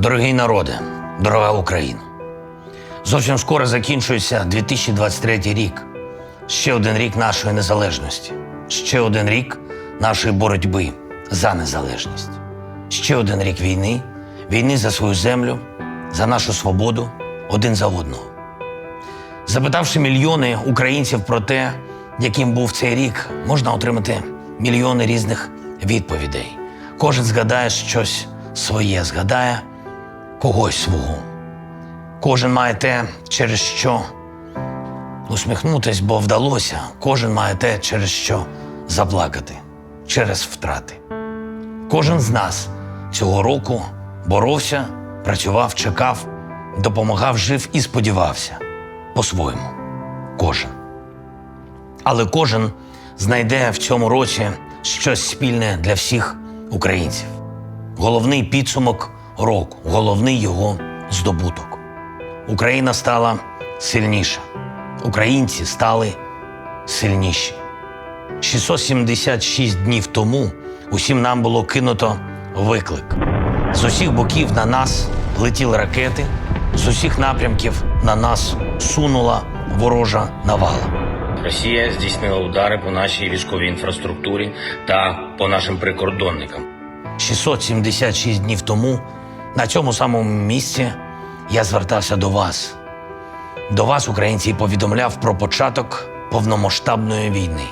Дорогий народе, дорога Україна. Зовсім скоро закінчується 2023 рік. Ще один рік нашої незалежності. Ще один рік нашої боротьби за незалежність. Ще один рік війни, війни за свою землю, за нашу свободу, один за одного. Запитавши мільйони українців про те, яким був цей рік, можна отримати мільйони різних відповідей. Кожен згадає щось своє, згадає когось свого. Кожен має те, через що усміхнутись, бо вдалося. Кожен має те, через що заплакати, через втрати. Кожен з нас цього року боровся, працював, чекав, допомагав, жив і сподівався по-своєму. Кожен. Але кожен знайде в цьому році щось спільне для всіх українців. Головний підсумок року, головний його здобуток. Україна стала сильніша. Українці стали сильніші. 676 днів тому усім нам було кинуто виклик. З усіх боків на нас летіли ракети, з усіх напрямків на нас сунула ворожа навала. Росія здійснила удари по нашій військовій інфраструктурі та по нашим прикордонникам. 676 днів тому на цьому самому місці я звертався до вас, до вас, українці, повідомляв про початок повномасштабної війни.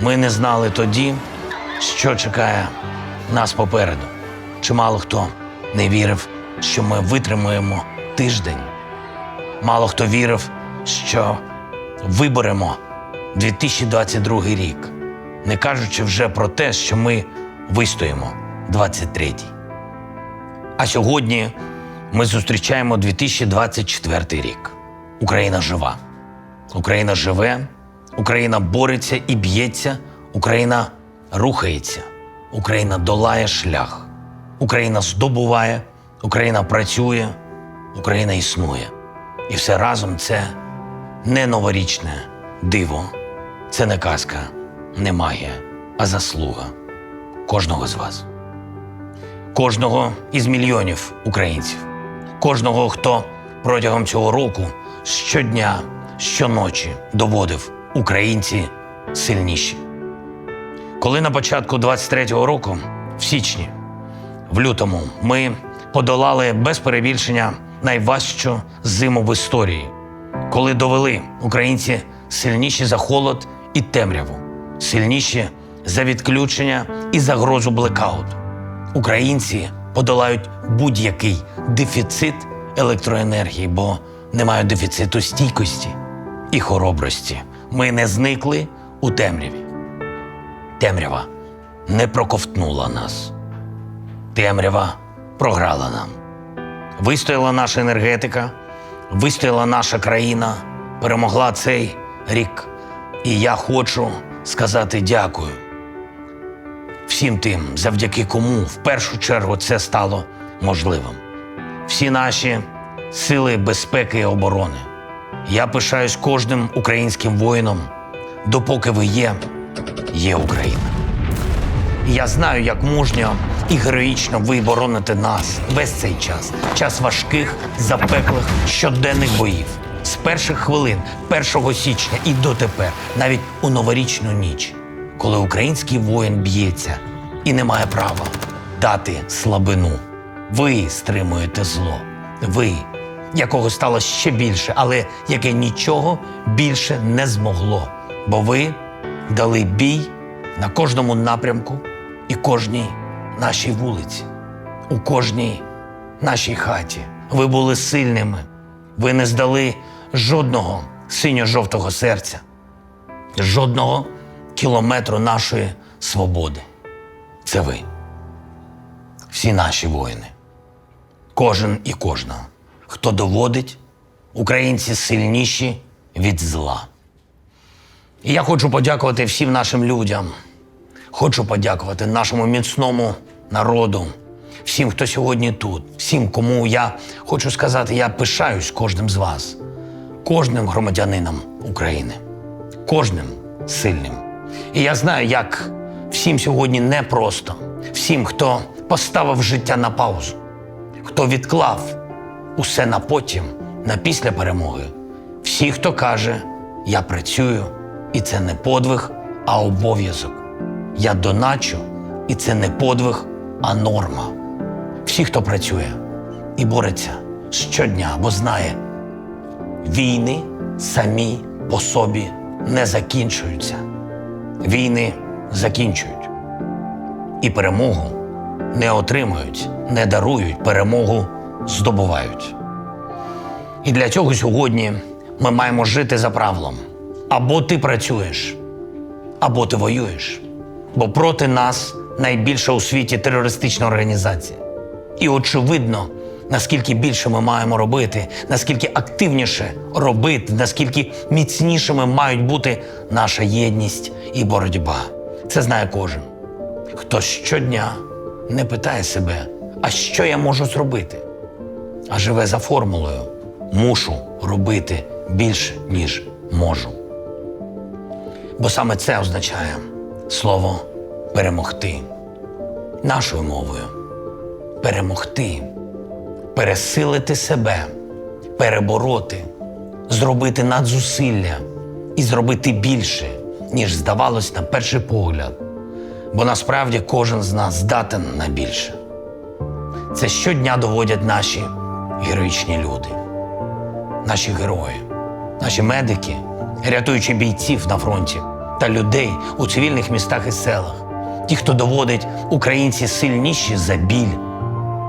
Ми не знали тоді, що чекає нас попереду. Чимало хто не вірив, що ми витримаємо тиждень. Мало хто вірив, що виберемо 2022 рік, не кажучи вже про те, що ми вистоїмо 23-й. А сьогодні ми зустрічаємо 2024 рік. Україна жива. Україна живе, Україна бореться і б'ється, Україна рухається, Україна долає шлях, Україна здобуває, Україна працює, Україна існує. І все разом це не новорічне диво, це не казка, не магія, а заслуга кожного з вас кожного із мільйонів українців, кожного, хто протягом цього року щодня, щоночі доводив українці сильніші. Коли на початку 23-го року, в січні, в лютому, ми подолали без перебільшення найважчу зиму в історії, коли довели українці сильніші за холод і темряву, сильніші за відключення і загрозу блекауту. Українці подолають будь-який дефіцит електроенергії, бо не мають дефіциту стійкості і хоробрості. Ми не зникли у темряві. Темрява не проковтнула нас. Темрява програла нам. Вистояла наша енергетика, вистояла наша країна, перемогла цей рік. І я хочу сказати дякую всім тим, завдяки кому в першу чергу це стало можливим. Всі наші сили безпеки і оборони. Я пишаюсь кожним українським воїном. Допоки ви є, є Україна. Я знаю, як мужньо і героїчно ви бороните нас весь цей час. Час важких, запеклих щоденних боїв. З перших хвилин 1 січня і дотепер, навіть у новорічну ніч, коли український воїн б'ється і не має права дати слабину. Ви стримуєте зло. Ви, якого стало ще більше, але яке нічого більше не змогло. Бо ви дали бій на кожному напрямку і кожній нашій вулиці, у кожній нашій хаті. Ви були сильними. Ви не здали жодного синьо-жовтого серця, жодного кілометру нашої свободи. Це ви. Всі наші воїни. Кожен і кожна, хто доводить, українці сильніші від зла. І я хочу подякувати всім нашим людям. Хочу подякувати нашому міцному народу, всім, хто сьогодні тут, всім, кому я хочу сказати, я пишаюсь кожним з вас, кожним громадянином України, кожним сильним. І я знаю, як всім сьогодні непросто, всім, хто поставив життя на паузу, хто відклав усе на потім, на після перемоги. Всі, хто каже, я працюю, і це не подвиг, а обов'язок. Я доначу, і це не подвиг, а норма. Всі, хто працює і бореться щодня, бо знає, війни самі по собі не закінчуються. Війни закінчують. І перемогу не отримують, не дарують, перемогу здобувають. І для цього сьогодні ми маємо жити за правилом: або ти працюєш, або ти воюєш. Бо проти нас найбільша у світі терористична організація. І очевидно, наскільки більше ми маємо робити, наскільки активніше робити, наскільки міцнішими мають бути наша єдність і боротьба. Це знає кожен. Хто щодня не питає себе, а що я можу зробити? а живе за формулою мушу робити більше, ніж можу. Бо саме це означає слово перемогти нашою мовою. Перемогти, пересилити себе, перебороти, зробити надзусилля і зробити більше, ніж здавалось на перший погляд. Бо насправді кожен з нас здатен на більше. Це щодня доводять наші героїчні люди, наші герої, наші медики, рятуючи бійців на фронті та людей у цивільних містах і селах, ті, хто доводить українці сильніші за біль,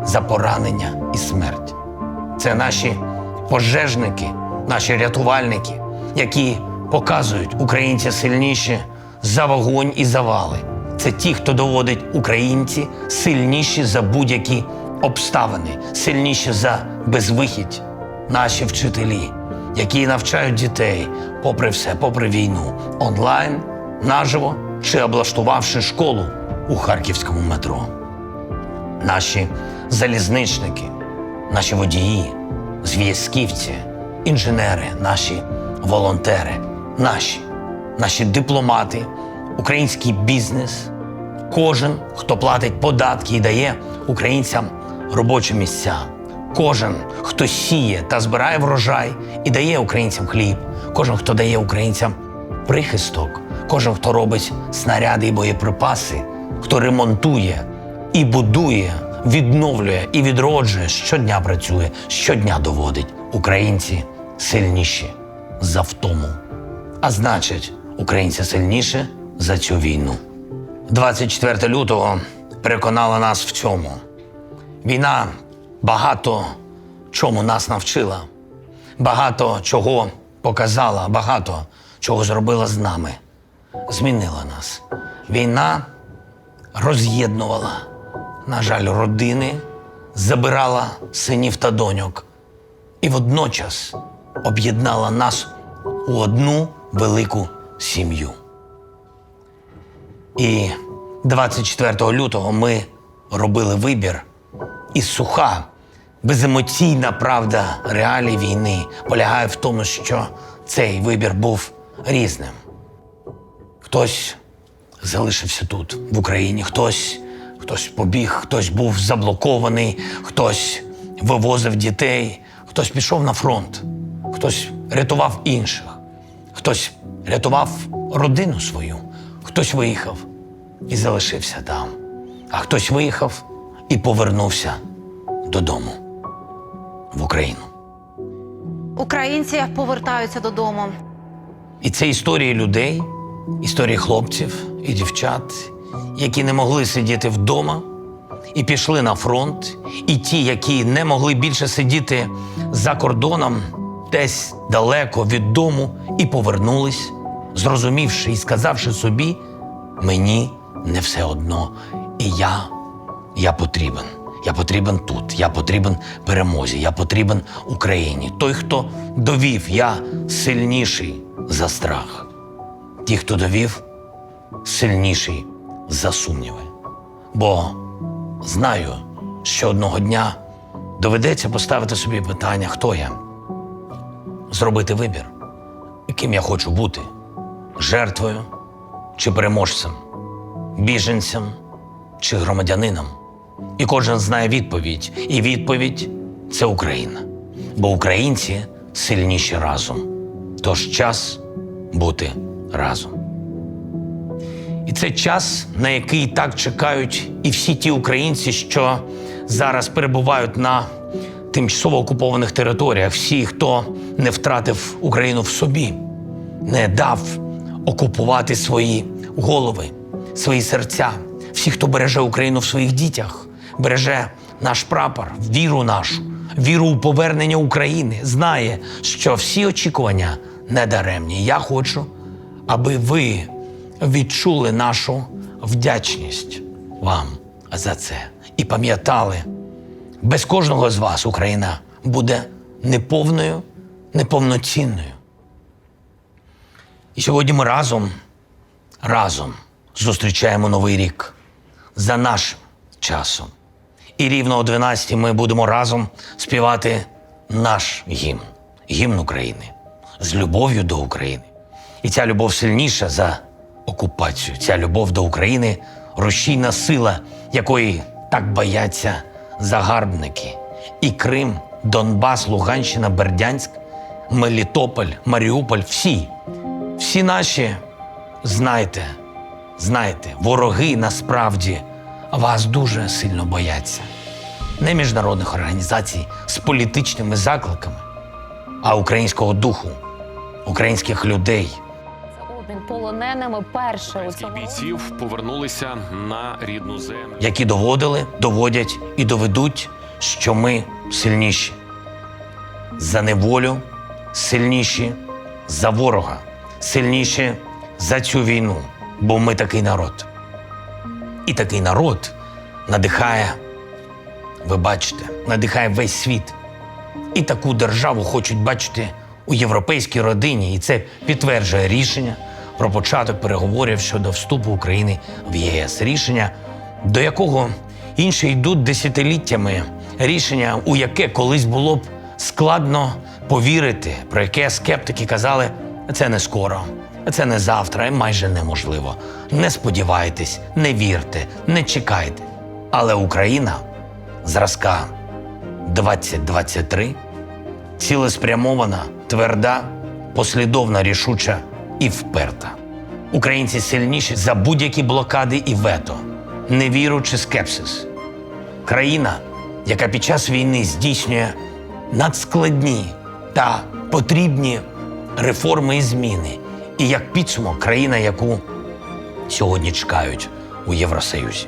за поранення і смерть. Це наші пожежники, наші рятувальники, які показують українці сильніші за вогонь і завали. Це ті, хто доводить українці сильніші за будь-які обставини, сильніші за безвихідь. Наші вчителі, які навчають дітей, попри все, попри війну, онлайн, наживо чи облаштувавши школу у харківському метро. Наші залізничники, наші водії, зв'язківці, інженери, наші волонтери, наші, наші дипломати, український бізнес, кожен, хто платить податки і дає українцям робочі місця, кожен, хто сіє та збирає врожай і дає українцям хліб, кожен, хто дає українцям прихисток, кожен, хто робить снаряди і боєприпаси, хто ремонтує і будує, відновлює і відроджує, щодня працює, щодня доводить українці сильніші за втому. А значить, українці сильніше за цю війну. 24 лютого переконала нас в цьому. Війна багато чому нас навчила, багато чого показала, багато чого зробила з нами, змінила нас. Війна роз'єднувала, на жаль, родини, забирала синів та доньок і водночас об'єднала нас у одну велику сім'ю. І 24 лютого ми робили вибір, і суха, беземоційна правда реалій війни полягає в тому, що цей вибір був різним. Хтось залишився тут, в Україні, хтось, хтось побіг, хтось був заблокований, хтось вивозив дітей, хтось пішов на фронт, хтось рятував інших, хтось рятував родину свою, хтось виїхав і залишився там, а хтось виїхав і повернувся додому в Україну. Українці повертаються додому. І це історії людей, історії хлопців і дівчат, які не могли сидіти вдома і пішли на фронт, і ті, які не могли більше сидіти за кордоном, десь далеко від дому, і повернулись, зрозумівши і сказавши собі: мені не все одно, і я, я потрібен. Я потрібен тут, я потрібен перемозі, я потрібен Україні. Той, хто довів, я сильніший за страх. Ті, хто довів, сильніший за сумніви. Бо знаю, що одного дня доведеться поставити собі питання, хто я, зробити вибір, яким я хочу бути жертвою чи переможцем, біженцем чи громадянином. І кожен знає відповідь. І відповідь це Україна. Бо українці сильніші разом. Тож час бути разом. І це час, на який так чекають і всі ті українці, що зараз перебувають на тимчасово окупованих територіях, всі, хто не втратив Україну в собі, не дав окупувати свої голови, свої серця, всі, хто береже Україну в своїх дітях, береже наш прапор, віру нашу, віру у повернення України, знає, що всі очікування недаремні. Я хочу, аби ви відчули нашу вдячність вам за це і пам'ятали, без кожного з вас Україна буде неповною, неповноцінною. І сьогодні ми разом, разом зустрічаємо новий рік за нашим часом. І рівно о 12 ми будемо разом співати наш гімн, гімн України з любов'ю до України. І ця любов сильніша за окупацію. Ця любов до України рушійна сила, якої так бояться загарбники. І Крим, Донбас, Луганщина, Бердянськ, Мелітополь, Маріуполь всі, всі наші, знайте, знайте, вороги насправді вас дуже сильно бояться. Не міжнародних організацій з політичними закликами, а українського духу, українських людей. Полоненими перше у цьому бійців повернулися на рідну землю. які доводили, доводять і доведуть, що ми сильніші. За неволю сильніші за ворога, сильніші за цю війну, бо ми такий народ. І такий народ надихає, ви бачите, надихає весь світ. І таку державу хочуть бачити у європейській родині, і це підтверджує рішення про початок переговорів щодо вступу України в ЄС. Рішення, до якого інші йдуть десятиліттями. Рішення, у яке колись було б складно повірити, про яке скептики казали, це не скоро, це не завтра, і майже неможливо. Не сподівайтесь, не вірте, не чекайте. Але Україна зразка 2023 цілеспрямована, тверда, послідовна, рішуча і вперта. Українці сильніші за будь-які блокади і вето, невіру чи скепсис. Країна, яка під час війни здійснює надскладні та потрібні реформи і зміни, і як підсумок країна, яку сьогодні чекають у Євросоюзі.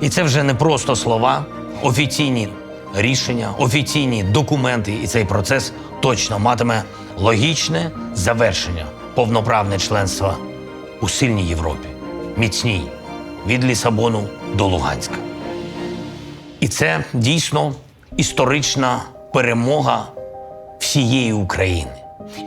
І це вже не просто слова, офіційні рішення, офіційні документи, і цей процес точно матиме логічне завершення, повноправне членство у сильній Європі, міцній від Лісабону до Луганська. І це дійсно історична перемога всієї України.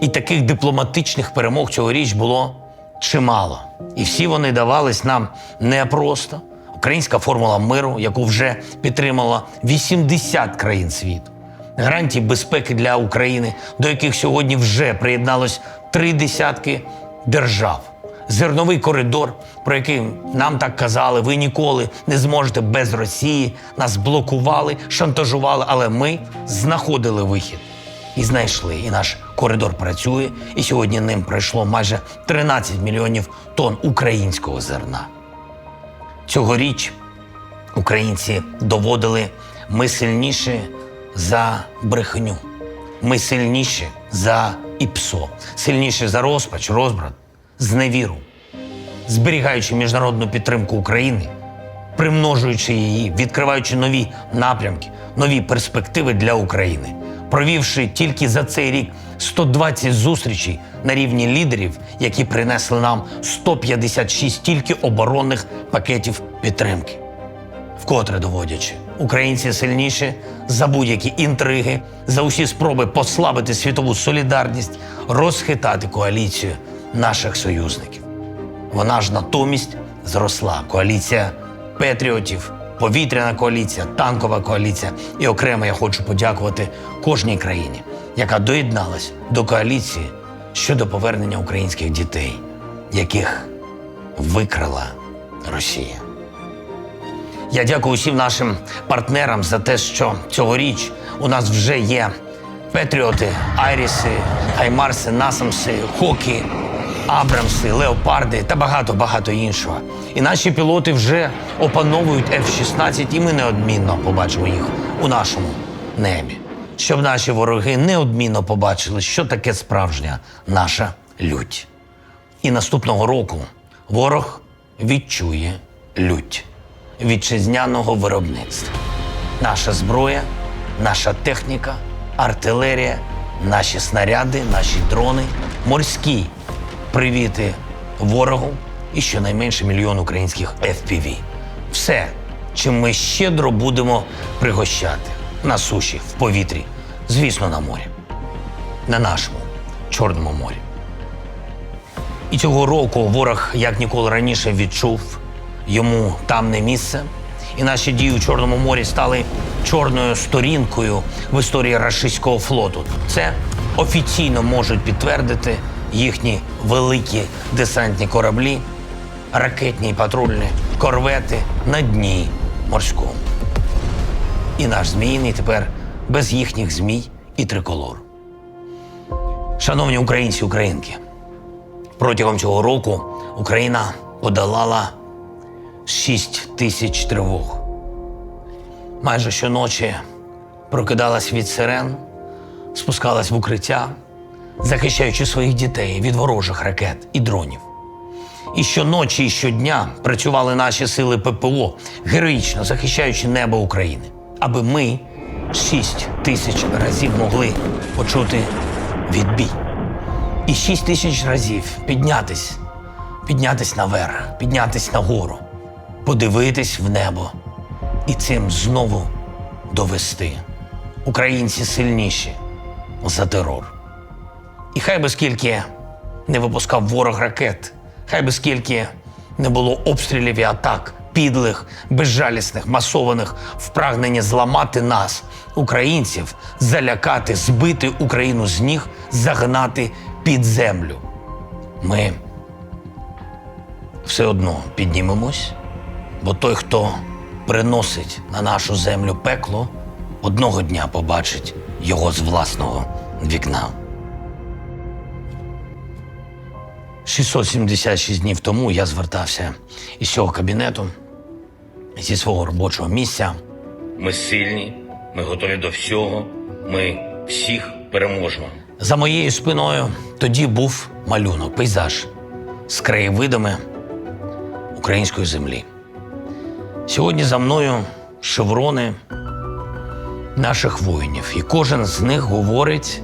І таких дипломатичних перемог цьогоріч було чимало. І всі вони давались нам непросто. Українська формула миру, яку вже підтримала 80 країн світу, гарантії безпеки для України, до яких сьогодні вже приєдналось три десятки держав. Зерновий коридор, про який нам так казали, ви ніколи не зможете без Росії. Нас блокували, шантажували, але ми знаходили вихід і знайшли. І наш коридор працює. І сьогодні ним пройшло майже 13 мільйонів тонн українського зерна. Цьогоріч українці доводили, ми сильніші за брехню, ми сильніші за ІПСО, сильніші за розпач, розбрат, зневіру, зберігаючи міжнародну підтримку України, примножуючи її, відкриваючи нові напрямки, нові перспективи для України, провівши тільки за цей рік 120 зустрічей на рівні лідерів, які принесли нам 156 тільки оборонних пакетів підтримки. Вкотре доводячи, українці сильніші за будь-які інтриги, за усі спроби послабити світову солідарність, розхитати коаліцію наших союзників. Вона ж натомість зросла. Коаліція патріотів, повітряна коаліція, танкова коаліція. І окремо я хочу подякувати кожній країні, яка доєдналась до коаліції щодо повернення українських дітей, яких викрала Росія. Я дякую усім нашим партнерам за те, що цьогоріч у нас вже є Петріоти, Айріси, Хаймарси, Насамси, Хокі, Абрамси, Леопарди та багато-багато іншого. І наші пілоти вже опановують F-16, і ми неодмінно побачимо їх у нашому небі. Щоб наші вороги неодмінно побачили, що таке справжня наша лють. І наступного року ворог відчує лють вітчизняного виробництва. Наша зброя, наша техніка, артилерія, наші снаряди, наші дрони, морські привіти ворогу і щонайменше мільйон українських FPV. Все, чим ми щедро будемо пригощати на суші, в повітрі, звісно, на морі, на нашому Чорному морі. І цього року ворог як ніколи раніше відчув йому там не місце. І наші дії у Чорному морі стали чорною сторінкою в історії рашистського флоту. Це офіційно можуть підтвердити їхні великі десантні кораблі, ракетні і патрульні корвети на дні морському. І наш зміїний тепер без їхніх змій і триколор. Шановні українці українки, Протягом цього року Україна подолала 6 тисяч тривог. Майже щоночі прокидалась від сирен, спускалась в укриття, захищаючи своїх дітей від ворожих ракет і дронів. І щоночі, і щодня працювали наші сили ППО, героїчно захищаючи небо України, аби ми 6 тисяч разів могли почути відбій. І шість тисяч разів піднятись, піднятись наверх, піднятись нагору, подивитись в небо і цим знову довести. Українці сильніші за терор. І хай би скільки не випускав ворог ракет, хай би скільки не було обстрілів і атак, підлих, безжалісних, масованих в прагненні зламати нас, українців, залякати, збити Україну з ніг, загнати під землю. Ми все одно піднімемось, бо той, хто приносить на нашу землю пекло, одного дня побачить його з власного вікна. 676 днів тому я звертався із цього кабінету, зі свого робочого місця. Ми сильні, ми готові до всього, ми всіх переможемо. За моєю спиною тоді був малюнок, пейзаж з краєвидами української землі. Сьогодні за мною шеврони наших воїнів, і кожен з них говорить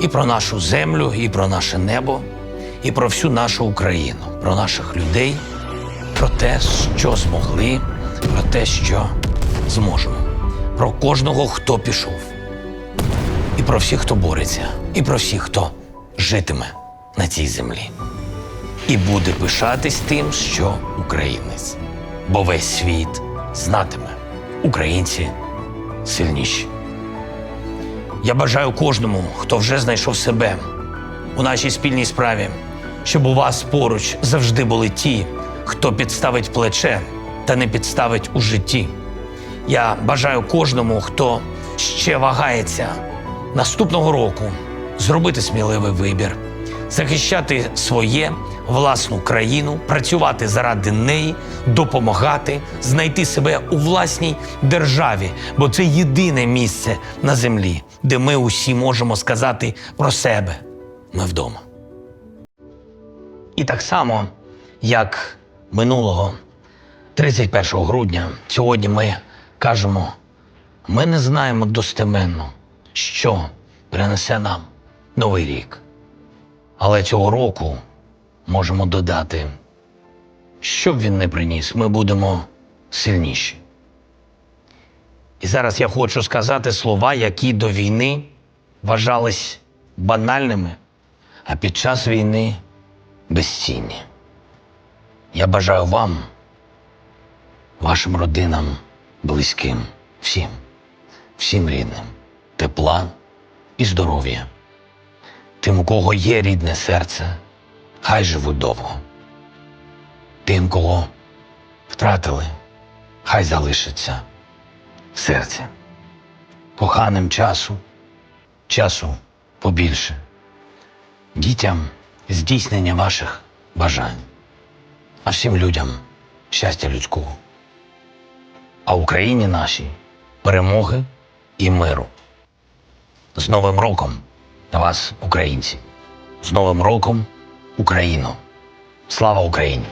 і про нашу землю, і про наше небо, і про всю нашу Україну, про наших людей, про те, що змогли, про те, що зможемо, про кожного, хто пішов, і про всіх, хто бореться, і про всіх, хто житиме на цій землі. І буде пишатись тим, що українець, бо весь світ знатиме, українці сильніші. Я бажаю кожному, хто вже знайшов себе у нашій спільній справі, щоб у вас поруч завжди були ті, хто підставить плече та не підставить у житті. Я бажаю кожному, хто ще вагається наступного року зробити сміливий вибір, захищати своє власну країну, працювати заради неї, допомагати, знайти себе у власній державі, бо це єдине місце на землі, де ми усі можемо сказати про себе. Ми вдома. І так само, як минулого 31 грудня, сьогодні ми кажемо, ми не знаємо достеменно, що принесе нам новий рік. Але цього року можемо додати, що б він не приніс, ми будемо сильніші. І зараз я хочу сказати слова, які до війни вважались банальними, а під час війни безцінні. Я бажаю вам, вашим родинам, близьким, всім, всім рідним, тепла і здоров'я. Тим, у кого є рідне серце, хай живуть довго. Тим, кого втратили, хай залишиться в серці. Коханим часу, часу побільше. Дітям здійснення ваших бажань, а всім людям щастя людського. А Україні нашій перемоги і миру. З Новим роком вас, українці! З Новим роком, Україну! Слава Україні!